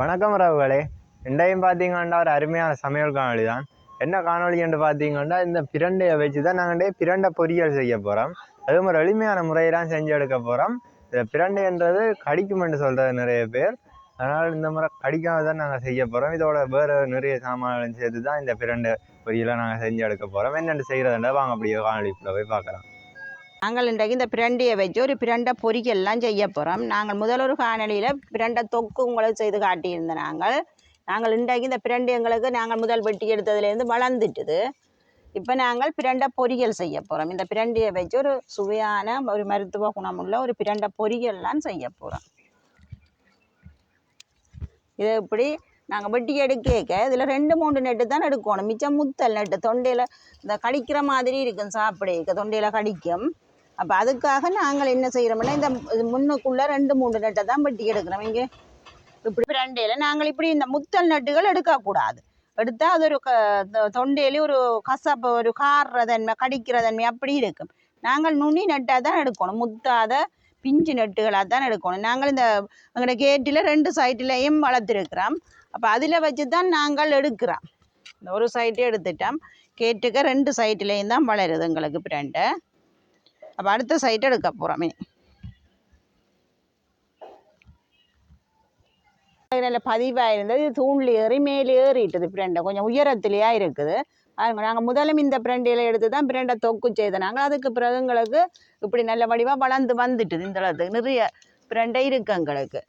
வணக்கம் ரவுகளே ரெண்டையும் பார்த்தீங்கன்னா ஒரு அருமையான சமையல் காணொளி தான் என்ன காணொளி என்று பார்த்தீங்கன்னா இந்த பிரண்டையை வச்சு தான் நாங்கள் பிரண்டை பொரியல் செய்ய போகிறோம் அதுவும் ஒரு எளிமையான முறையெல்லாம் செஞ்சு எடுக்க போகிறோம் இந்த பிரண்டைன்றது கடிக்குமென்று சொல்கிறது நிறைய பேர். அதனால் இந்த முறை கடிக்காம தான் நாங்கள் செய்ய போகிறோம் இதோட வேறு நிறைய சாமான்களும் சேர்த்து தான் இந்த பிரண்டை பொரியலை நாங்கள் செஞ்சு எடுக்க போகிறோம் என்னென்று செய்கிறதுன்றா வாங்க அப்படியே காணொலி போய் பார்க்கலாம். நாங்கள் இன்றைக்கு இந்த பிரண்டையை வச்சு ஒரு பிரண்டை பொறிக்கெல்லாம் செய்ய போகிறோம் நாங்கள் முதல் ஒரு காணொலியில் பிரண்டை தொக்கு உங்களுக்கு செய்து காட்டியிருந்தோம் நாங்கள். நாங்கள் இன்றைக்கு இந்த பிரண்டை எங்களுக்கு நாங்கள் முதல் வெட்டி எடுத்ததுலேருந்து வளர்ந்துட்டுது. இப்போ நாங்கள் பிரண்டை பொரியல் செய்ய போகிறோம் இந்த பிரண்டையை வச்சு ஒரு சுவையான ஒரு மருத்துவ குணமுள்ள ஒரு பிரண்டை பொரியல்லாம் செய்ய போகிறோம் இதை இப்படி நாங்கள் வெட்டி எடுக்க இதில் ரெண்டு மூணு நெட்டு தான் எடுக்கணும். மிச்சம் முத்தல் நெட்டு தொண்டையில் இந்த கடிக்கிற மாதிரி இருக்கும் சாப்பிட தொண்டையில் கடிக்கும். அப்போ அதுக்காக நாங்கள் என்ன செய்கிறோம்னா இந்த இது முன்னுக்குள்ளே ரெண்டு மூணு நெட்டை தான் வெட்டி எடுக்கிறோம். இங்கே இப்படி ரெண்டையில் நாங்கள் இப்படி இந்த முத்தல் நட்டுகள் எடுக்கக்கூடாது எடுத்தால் அது ஒரு க தொண்டையிலே ஒரு கசப்பு ஒரு கார்ற தன்மை கடிக்கிற தன்மை அப்படி இருக்கும். நாங்கள் நுனி நட்டாக தான் எடுக்கணும். முத்தாத பிஞ்சு நட்டுகளாக தான் எடுக்கணும். நாங்கள் இந்த எங்களோட கேட்டில் ரெண்டு சைட்லேயும் வளர்த்துருக்குறோம். அப்போ அதில் வச்சு தான் நாங்கள் எடுக்கிறோம். இந்த ஒரு சைட்டே எடுத்துட்டோம். கேட்டுக்க ரெண்டு சைட்லேயும் தான் வளருது எங்களுக்கு பிரண்டை அப்போ அடுத்த சைட் எடுக்க போகிறோம் இனி. நல்ல பதிவாக இருந்தது இது தூண்ல ஏறி மேலே ஏறிட்டுது பிரண்டை கொஞ்சம் உயரத்துலையா இருக்குது. நாங்கள் முதலும் இந்த பிரண்டையில் எடுத்து தான் பிரண்டை தொக்கு செய்த நாங்கள் அதுக்கு பிறகு எங்களுக்கு இப்படி நல்ல வடிவாக வளர்ந்து வந்துட்டுது. இந்த அளவுக்கு நிறைய பிரண்டை இருக்கு எங்களுக்கு.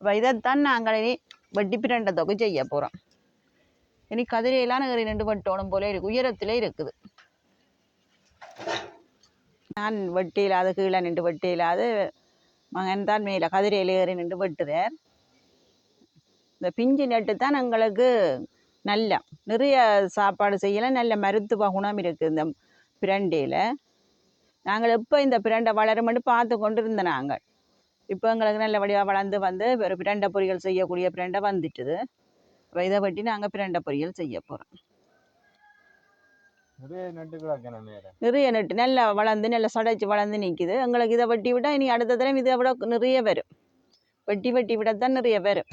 இப்போ இதைத்தான் நாங்கள் இனி வட்டி பிரண்டை தொக்கு செய்ய போகிறோம் இனி கதிரையெல்லாம் ஏறி நின்று வெட்டணும் போல இருக்குது உயரத்திலே இருக்குது. நான் வெட்டி இல்லாத கீழே நின்று வெட்டி இல்லாத மகன் தான் மேலே கதிரையில் ஏறி நின்று வெட்டுறார். இந்த பிஞ்சு நெட்டு தான் எங்களுக்கு நல்ல நிறைய சாப்பாடு செய்யலாம் நல்ல மருத்துவ குணம் இருக்குது இந்த பிரண்டையில். நாங்கள் எப்போ இந்த பிரண்டை வளருமென்று பார்த்து கொண்டு இருந்தோம் நாங்கள். இப்போ எங்களுக்கு நல்ல வழியாக வளர்ந்து வந்து ஒரு பிரண்டை பொரியல் செய்யக்கூடிய பிரண்டை வந்துட்டுது. இதை வெட்டி நாங்கள் பிரண்டை பொரியல் செய்ய போகிறோம் நிறைய நட்டு நல்லா வளர்ந்து நல்லா சடைச்சு வளர்ந்து நிற்கிது எங்களுக்கு இதை வெட்டி விட்டால் இனி அடுத்த தடவை இதை விட நிறைய வரும். வெட்டி வெட்டி விடத்தான் நிறைய வரும்.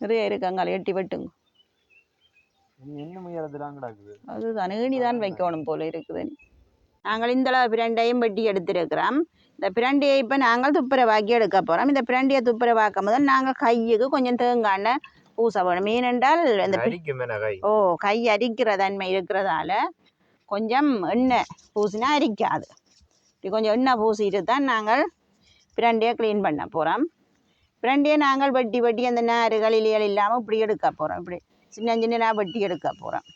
நிறைய இருக்கு அங்கால எட்டி வெட்டுங்க. அதுதான் ஏணி தான் வைக்கணும் போல இருக்குது நாங்கள் இந்த அளவு பிரண்டையும் வெட்டி எடுத்திருக்கிறோம். இந்த பிரண்டையை இப்போ நாங்கள் துப்புரவாக்கி எடுக்க போகிறோம் இந்த பிரண்டையை துப்புரவாக்கும் போது நாங்கள் கையுக்கு கொஞ்சம் தேங்காய் பூச வேணும். இந்த அடிக்கும் மேலே கை? ஓ கை அரிக்கிற தன்மை இருக்கிறதால கொஞ்சம் எண்ணெய் பூசினா அரிக்காது. இப்படி கொஞ்சம் எண்ணெய் பூசிட்டு தான் நாங்கள் பிரண்டையை க்ளீன் பண்ண போகிறோம் பிரண்டையை நாங்கள் வெட்டி வெட்டி அந்த நாறுகள் இலைகள் இல்லாமல் இப்படி எடுக்க போகிறோம் இப்படி சின்ன சின்ன வெட்டி எடுக்க போகிறோம்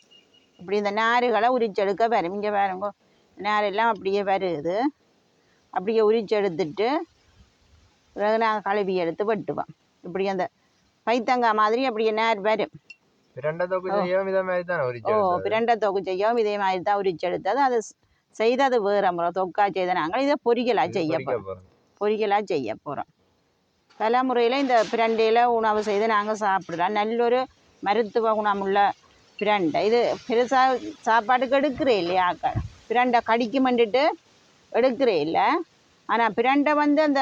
இப்படி இந்த நாறுகளை உரிச்செடுக்க வரும். இங்கே பாருங்க நாரெல்லாம் அப்படியே வருது. அப்படியே உரிச்செடுத்துட்டு பிறகு நாங்கள் கழுவி எடுத்து வெட்டுவோம் இப்படி அந்த பைத்தங்காய் மாதிரி அப்படியே நார் வரும். பிரண்டை தொக்கு செய்யவும் இதை மாதிரி தானே ஓ உரிச்சு பிரண்டை தொக்கு செய்யவும் இதே மாதிரி தான் உரிச்செடுத்தது அது ஸ்- செய்தது வேறு முறை. தொக்கா செய்த நாங்கள் இதை பொரியலாக செய்ய போகிறோம் பொரியலாக செய்ய போகிறோம் பல முறையில் இந்த பிரண்டையில் உணவு செய்து நாங்கள் சாப்பிடலாம். நல்ல ஒரு மருத்துவ குணமுள்ள பிரண்டை. இது பெருசாக சாப்பாட்டுக்கு எடுக்கிறே இல்லையா பிரண்டை கடிக்குமெண்டுட்டு எடுக்கிறே இல்லை ஆனால் பிரண்டை வந்து அந்த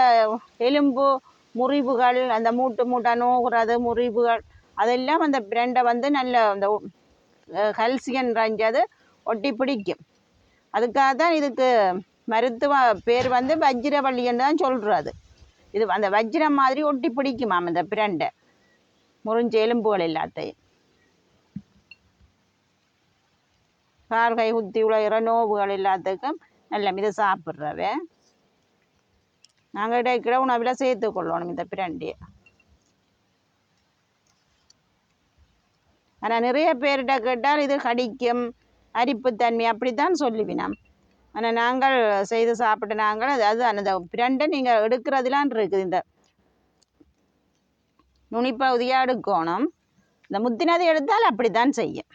எலும்பு முறிவுகள் அந்த மூட்டு மூட்டை நோகுறது முறிவுகள் அதெல்லாம் அந்த பிரண்டை வந்து நல்ல அந்த கல்சியம் நிறைஞ்சது ஒட்டி பிடிக்கும். அதுக்காக தான் இதுக்கு மருத்துவ பேர் வந்து வஜ்ரவள்ளின்னு தான் சொல்கிறது இது அந்த வஜ்ரம் மாதிரி ஒட்டி பிடிக்குமாம் இந்த பிரண்டை. முறிஞ்ச எலும்புகள் எல்லாத்தையும். கார்கை குத்தி உழைகிற நோவுகள் எல்லாத்துக்கும் நல்ல இதை சாப்பிட்றவ நாங்கள் இடைக்கிட உணவில் சேர்த்து கொள்ளணும் இந்த பிரண்டியை ஆனால் நிறைய பேர்கிட்ட கேட்டால் இது கடிக்கும் அரிப்புத்தன்மை அப்படித்தான் சொல்லுவினோம் ஆனால் நாங்கள் செய்து சாப்பிட்டு நாங்கள் அது அந்த பிரண்டை நீங்கள் எடுக்கிறதுலாம் இருக்குது இந்த நுனிப்பகுதியாக எடுக்கணும் இந்த முத்தினதை எடுத்தால் அப்படி தான் செய்யும்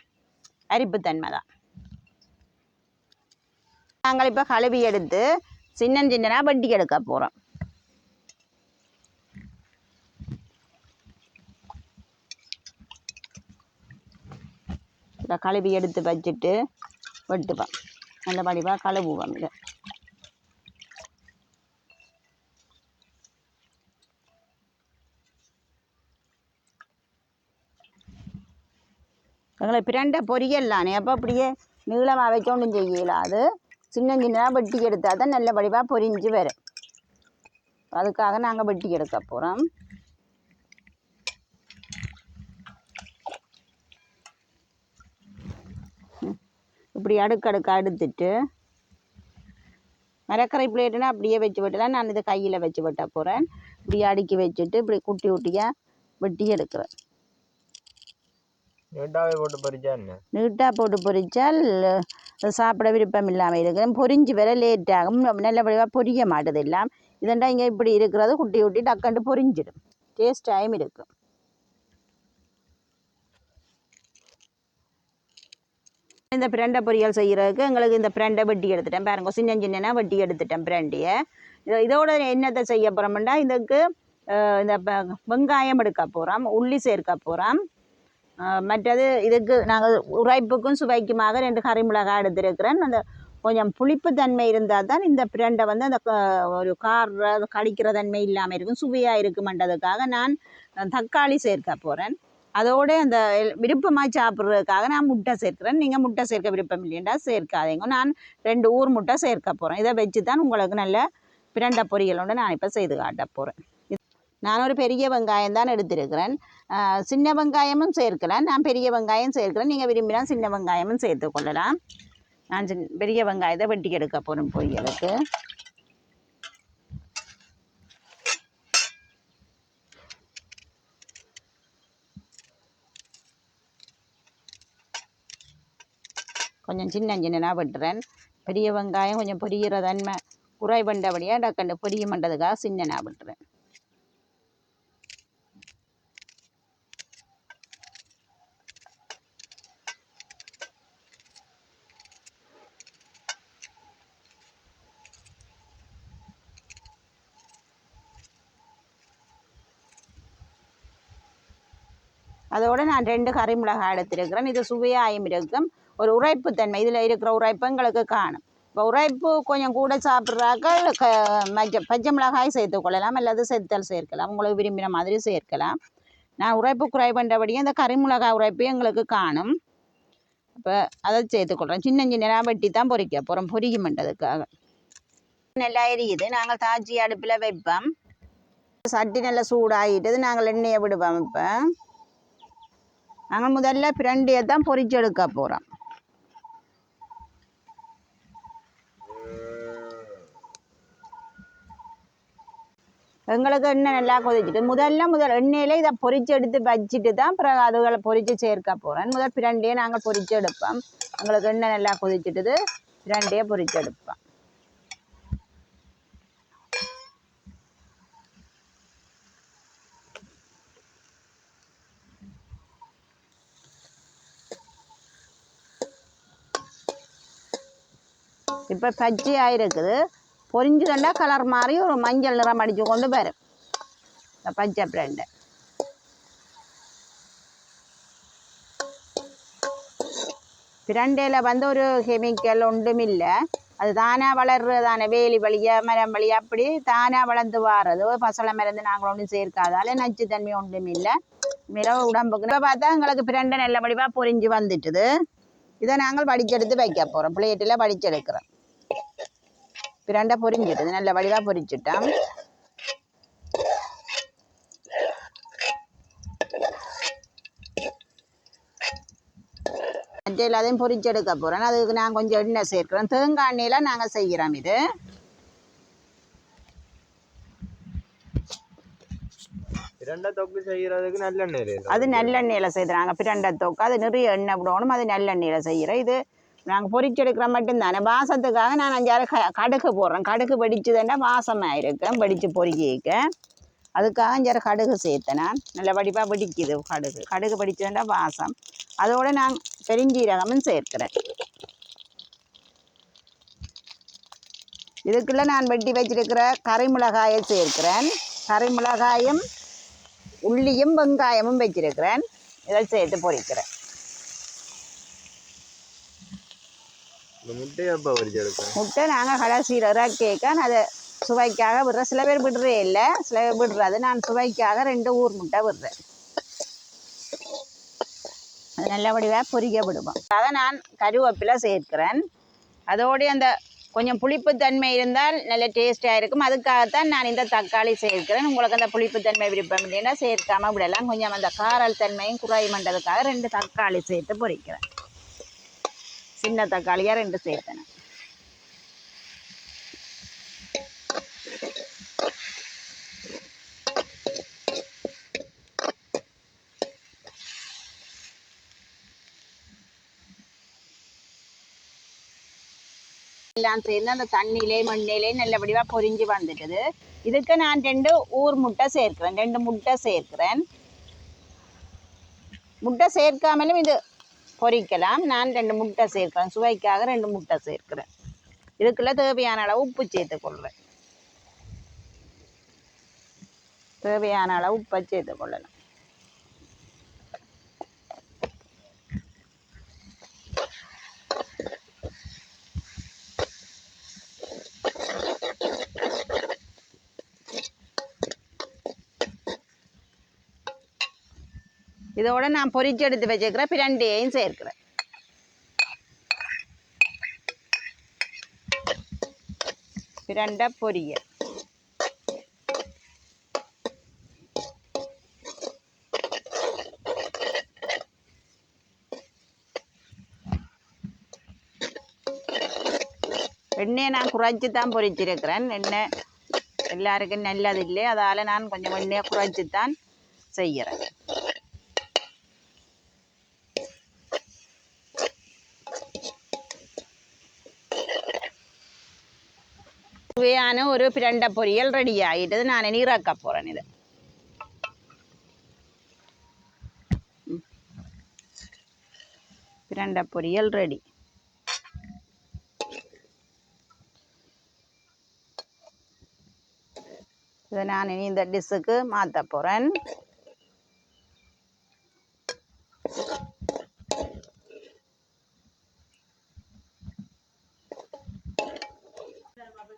அரிப்புத்தன்மை தான் நாங்கள் இப்போ கழுவி எடுத்து சின்ன சின்னனாக வட்டி எடுக்க போகிறோம் கழுவி எடுத்து வச்சுட்டு வெட்டுப்பேன் நல்ல படிப்பாக கழுவுவேன் இதை எங்களை பிரண்டை பொரியல் தானே அப்போ அப்படியே நீளமாக வைக்கணும் செய்யலாது. சின்ன சின்னதாக வெட்டி எடுத்தால் தான் நல்ல வடிவாக பொரிஞ்சு வரும். அதுக்காக நாங்கள் வெட்டி எடுக்க போகிறோம் இப்படி அடுக்கடுக்க எடுத்துட்டு மரக்கரை பிளேட்டுனா அப்படியே வச்சு விட்டலாம் நான் இதை கையில் வச்சு வெட்ட போகிறேன் இப்படி அடுக்கி வச்சுட்டு இப்படி குட்டி குட்டியாக வெட்டி எடுக்கிறேன். நீட்டாவே போட்டு என்ன? நீட்டாக போட்டு பொரிச்சால் சாப்பிட விருப்பம் இல்லாமல் இருக்கும் பொரிஞ்சு வர லேட் ஆகும். நல்லபடியாக பொரிய மாட்டுது எல்லாம் இதெண்டா இங்கே இப்படி இருக்கிறது. குட்டி குட்டி டக்கண்டு பொரிஞ்சிடும் டேஸ்ட் டைம் இருக்கும் இந்த பிரண்டை பொரியல் செய்கிறதுக்கு எங்களுக்கு இந்த பிரண்டை வெட்டி எடுத்துட்டேன். பாருங்க சின்ன சின்னனா வெட்டி எடுத்துட்டேன் பிரண்டியை. இதோட என்னத்தை செய்ய போகிறோம்னா இதுக்கு இந்த வெங்காயம் எடுக்க போகிறோம் உள்ளி சேர்க்க போகிறோம் மற்றது இதுக்கு நாங்கள் உரைப்புக்கும் சுவைக்குமாக ரெண்டு கறி மிளகாய் எடுத்திருக்கிறேன். அந்த கொஞ்சம் புளிப்பு தன்மை இருந்தால் தான் இந்த பிரண்டை வந்து அந்த ஒரு கார கழிக்கிற தன்மை இல்லாமல் இருக்கும். சுவையாக இருக்குமென்றதுக்காக நான் தக்காளி சேர்க்க போகிறேன் அதோட அந்த விருப்பமாக சாப்பிட்றதுக்காக நான் முட்டை சேர்க்கிறேன். நீங்கள் முட்டை சேர்க்க விருப்பம் இல்லையண்டா சேர்க்காதீங்க. நான் ரெண்டு ஊர் முட்டை சேர்க்க போகிறேன் இதை வச்சு தான் உங்களுக்கு நல்ல பிரண்டை பொரியலோடு நான் இப்போ செய்து காட்ட போகிறேன் நான் ஒரு பெரிய வெங்காயம் தான் எடுத்திருக்கிறேன். சின்ன வெங்காயமும் சேர்க்கலாம். நான் பெரிய வெங்காயம் சேர்க்கிறேன். நீங்கள் விரும்பினா சின்ன வெங்காயமும் சேர்த்து கொள்ளலாம். நான் சின் பெரிய வெங்காயத்தை வெட்டி எடுக்க போகிறேன் பொரியலுக்கு. கொஞ்சம் சின்ன சின்னதாக வெட்டுறேன். பெரிய வெங்காயம் கொஞ்சம் பொரியிற தன்மை உரை பண்ணபடியாக டக்கண்டு பொரிய பண்ணுறதுக்காக சின்னனாக விட்டுறேன். அதோடு நான் ரெண்டு கறி மிளகாய் எடுத்திருக்கிறேன். இது சுவையாயும் இருக்கும். ஒரு உரைப்புத்தன்மை இதில் இருக்கிற உரைப்பு எங்களுக்கு காணும். இப்போ உரைப்பு கொஞ்சம் கூட சாப்பிட்றாக்க க மஞ்ச பச்சை மிளகாய் சேர்த்து கொள்ளலாம். அல்லது செத்தல் சேர்க்கலாம். உங்களுக்கு விரும்பின மாதிரி சேர்க்கலாம். நான் உரைப்பு குறை பண்ணுறபடியும் இந்த கறி மிளகாய் உரைப்பு எங்களுக்கு காணும். இப்போ அதை சேர்த்துக்கொள்கிறோம் சின்ன சின்ன வெட்டி தான் பொறிக்க போகிறோம் பொரிக்குமென்றதுக்காக நல்லா எரியுது. நாங்கள் தாஜி அடுப்பில் வைப்போம். சட்டி நல்லா சூடாகிட்டது நாங்கள் எண்ணெயை விடுவோம் இப்போ. நாங்கள் முதல்ல பிரண்டியை தான் பொறிச்செடுக்க போகிறோம் எங்களுக்கு எண்ணெய் நல்லா கொதிச்சுட்டு முதல்ல முதல் எண்ணெயிலே இதை பொரிச்சு எடுத்து வச்சுட்டு தான் பிறகு அதுகளை பொறிச்சு சேர்க்க போகிறேன் முதல் பிரண்டையே நாங்கள் பொரிச்சு எடுப்போம். எங்களுக்கு எண்ணெய் நல்லா கொதிச்சுட்டுது பிரண்டையே பொரிச்சு எடுப்போம். இப்போ பச்சையாக இருக்குது பொரிஞ்சு கண்டா கலர் மாறி ஒரு மஞ்சள் நிறம் அடித்து கொண்டு வரும். இந்த பச்சை பிரண்டை பிரண்டையில் வந்து ஒரு கெமிக்கல் ஒன்றும் இல்லை. அது தானாக வளர்றது தானே. வேலி வழியாக மரம் வழி அப்படி தானாக வளர்ந்து வாரது. பசலை மருந்து நாங்கள் ஒன்றும் சேர்க்காதால நச்சுத்தன்மை ஒன்றும் இல்லை. மிள உடம்புக்கு. இப்போ பார்த்தா எங்களுக்கு பிரண்டை நல்ல வடிவாக பொரிஞ்சு வந்துட்டுது. இதை நாங்கள் வடிச்செடுத்து வைக்க போகிறோம் பிளேட்டில் வடிச்செடுக்கிறோம். பிரண்டை பொரிஞ்சிடுது நல்ல வடிவாக பொரிச்சிட்டோம் மற்ற எல்லாத்தையும் பொரிச்செடுக்க போகிறேன் அதுக்கு நான் கொஞ்சம் எண்ணெய் சேர்க்கிறேன் தேங்காய் எண்ணெயில் நாங்கள் செய்கிறோம் இது. அது நல்லெண்ணெயில் செய்கிறாங்க பிரண்டை தொக்கு. அது நிறைய எண்ணெய் விடணும். அது நல்லெண்ணெயில் செய்கிறோம் இது நாங்கள் பொரிச்செடுக்கிற மட்டும்தானே. வாசத்துக்காக நான் அஞ்சாறு க கடுகு போடுறேன். கடுகு வெடிச்சதுன்னா வாசமாக இருக்கும் வெடித்து பொரிக்க அதுக்காக அஞ்சாறு கடுகு சேர்த்தேன் நான். நல்ல வடிவாக வெடிக்குது கடுகு. கடுகு வெடிச்சதுன்னா வாசம். அதோடு நான் பெருஞ்சீரகமும் சேர்க்கிறேன். இதுக்குள்ளே நான் வெட்டி வச்சிருக்கிற கறிமிளகாயை சேர்க்கிறேன். கறிமிளகாயும் உள்ளியும் வெங்காயமும் வச்சிருக்கிறேன். இதை சேர்த்து பொரிக்கிறேன் இந்த முட்டையை எப்போ பறிச்செடுப்பேன் முட்டை நாங்கள் கடைசியில் கேட்க அதை சுவைக்காக விடுறேன். சில பேர் விடுறே இல்லை சில பேர் விடுறது நான் சுவைக்காக ரெண்டு ஊர் முட்டை விடுறேன். அது நல்லபடியாக பொறிக்க விடுவோம். அதை நான் கருவேப்பிலை சேர்க்கிறேன். அதோடு அந்த கொஞ்சம் புளிப்பு தன்மை இருந்தால் நல்ல டேஸ்ட்டாக இருக்கும். அதுக்காகத்தான் நான் இந்த தக்காளி சேர்க்கிறேன். உங்களுக்கு அந்த புளிப்பு தன்மை விருப்பம் இல்லைன்னா சேர்க்காம விடலாம். கொஞ்சம் அந்த காரல் தன்மையும் குறைமன்றதுக்காக ரெண்டு தக்காளி சேர்த்து பொறிக்கிறேன். சின்ன தக்காளியாக ரெண்டு சேர்த்தேன். எல்லாம் சேர்ந்து அந்த தண்ணியிலே மண்ணிலே நல்லபடியாக பொரிஞ்சு வந்துட்டுது. இதுக்கு நான் ரெண்டு ஊர் முட்டை சேர்க்கிறேன். ரெண்டு முட்டை சேர்க்கிறேன். முட்டை சேர்க்காமலும் இது பொரிக்கலாம் நான் ரெண்டு முட்டை சேர்க்கிறேன். சுவைக்காக ரெண்டு முட்டை சேர்க்கிறேன். இதுக்குள்ள தேவையான அளவு உப்பு சேர்த்துக்கொள்கிறேன் தேவையான அளவு உப்பை சேர்த்துக்கொள்ளலாம் இதோட நான் பொரிச்சு எடுத்து வச்சுக்கிற ரெண்டையும் சேர்க்கிறேன். பிரண்டை பொரியல் எண்ணெயை நான் குறைச்சி தான் பொரிச்சிருக்கிறேன். எண்ணெய் எல்லாருக்கும் நல்லதில்லை அதால் நான் கொஞ்சம் எண்ணெயை குறைச்சி தான் செய்கிறேன் சுவையான ஒரு பிரண்ட பொரியல் ரெடி ஆகிட்டது நான் நீராக்க போகிறேன் இது பிரண்ட பொரியல் ரெடி இதை நான் இனி இந்த டிஷ்ஷுக்கு மாற்ற போகிறேன்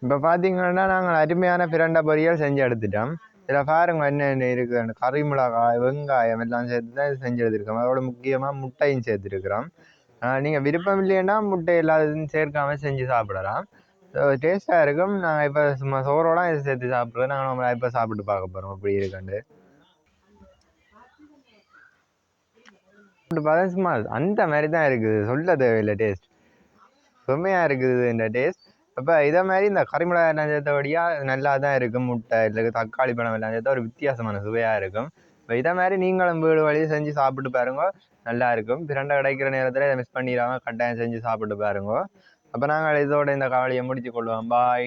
இப்போ பார்த்தீங்கன்னா நாங்கள் அருமையான பிரண்டா பொரியல் செஞ்சு எடுத்துட்டோம் இதில் பாருங்க என்னென்ன இருக்குது கறி மிளகாய் வெங்காயம் எல்லாம் சேர்த்து தான் இது செஞ்சு எடுத்துருக்கோம் அதோட முக்கியமாக முட்டையும் சேர்த்துருக்குறோம். நீங்கள் விருப்பம் இல்லைன்னா முட்டை எல்லாத்தையும் சேர்க்காம செஞ்சு சாப்பிடலாம். டேஸ்ட்டாக இருக்கும். நாங்கள் இப்போ சும்மா சோறோட இதை சேர்த்து சாப்பிட்றது. நாங்கள் நம்ம இப்போ சாப்பிட்டு பார்க்க போகிறோம் அப்படி இருக்காண்டு. சும்மா அந்த மாதிரி தான் இருக்குது. சொல்ல தேவையில்லை டேஸ்ட் செம்மையாக இருக்குது இந்த டேஸ்ட் அப்போ இதே மாதிரி இந்த கறிமிளகாய் எல்லாம் சேர்த்தபடியாக நல்லா தான் இருக்கும். முட்டை இல்லை தக்காளி பழம் எல்லாம் சேர்த்தா ஒரு வித்தியாசமான சுவையாக இருக்கும். இப்போ இதே மாதிரி நீங்களும் வீடு வழி செஞ்சு சாப்பிட்டு பாருங்க நல்லா இருக்கும். பிரண்டை கிடைக்கிற நேரத்தில் இதை மிஸ் பண்ணிடாமல் கட்டாயம் செஞ்சு சாப்பிட்டு பாருங்க. அப்போ நாங்கள் இதோட இந்த கவலையை முடித்து கொள்வோம். பாய்